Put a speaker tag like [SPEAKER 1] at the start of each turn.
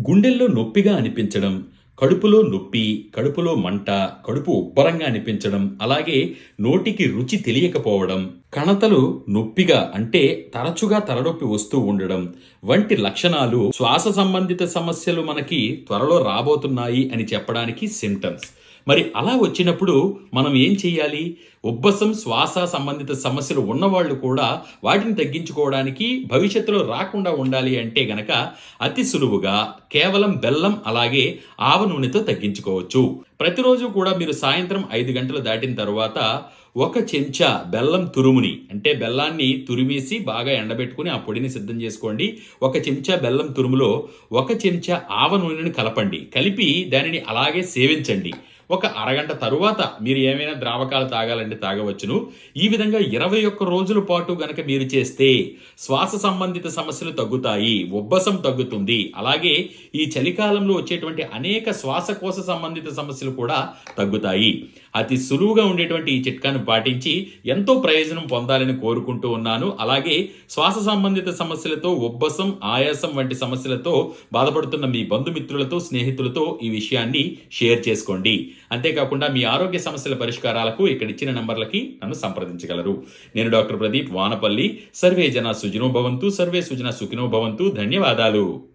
[SPEAKER 1] గుండెల్లో నొప్పిగా అనిపించడం కడుపులో నొప్పి కడుపులో మంట కడుపు ఉబ్బరంగా అనిపించడం అలాగే నోటికి రుచి తెలియకపోవడం కణతలు నొప్పిగా అంటే తరచుగా తలనొప్పి వస్తూ ఉండడం వంటి లక్షణాలు శ్వాస సంబంధిత సమస్యలు మనకి త్వరలో రాబోతున్నాయి అని చెప్పడానికి సిమ్టమ్స్ మరి అలా వచ్చినప్పుడు మనం ఏం చేయాలి ఉబ్బసం శ్వాస సంబంధిత సమస్యలు ఉన్నవాళ్ళు కూడా వాటిని తగ్గించుకోవడానికి భవిష్యత్తులో రాకుండా ఉండాలి అంటే గనక అతి సులువుగా కేవలం బెల్లం అలాగే ఆవ నూనెతో తగ్గించుకోవచ్చు. ప్రతిరోజు కూడా మీరు సాయంత్రం ఐదు గంటలు దాటిన తర్వాత ఒక చెంచా బెల్లం తురుముని అంటే బెల్లాన్ని తురిమేసి బాగా ఎండబెట్టుకుని ఆ పొడిని సిద్ధం చేసుకోండి. ఒక చెంచా బెల్లం తురుములో ఒక చెంచా ఆవ నూనెని కలపండి. కలిపి దానిని అలాగే సేవించండి. ఒక అరగంట తరువాత మీరు ఏమైనా ద్రావకాలు తాగాలంటే తాగవచ్చును. ఈ విధంగా ఇరవై ఒక్క రోజుల పాటు గనక మీరు చేస్తే శ్వాస సంబంధిత సమస్యలు తగ్గుతాయి ఉబ్బసం తగ్గుతుంది. అలాగే ఈ చలికాలంలో వచ్చేటువంటి అనేక శ్వాసకోశ సంబంధిత సమస్యలు కూడా తగ్గుతాయి. అతి సులువుగా ఉండేటువంటి ఈ చిట్కాను పాటించి ఎంతో ప్రయోజనం పొందాలని కోరుకుంటూ ఉన్నాను. అలాగే శ్వాస సంబంధిత సమస్యలతో ఉబ్బసం ఆయాసం వంటి సమస్యలతో బాధపడుతున్న మీ బంధుమిత్రులతో స్నేహితులతో ఈ విషయాన్ని షేర్ చేసుకోండి. అంతేకాకుండా మీ ఆరోగ్య సమస్యల పరిష్కారాలకు ఇక్కడ ఇచ్చిన నంబర్లకి నన్ను సంప్రదించగలరు. నేను డాక్టర్ ప్రదీప్ వానపల్లి సర్వే జన సుజనో భవంతు సర్వే సుజన సుఖినో భవంతు ధన్యవాదాలు.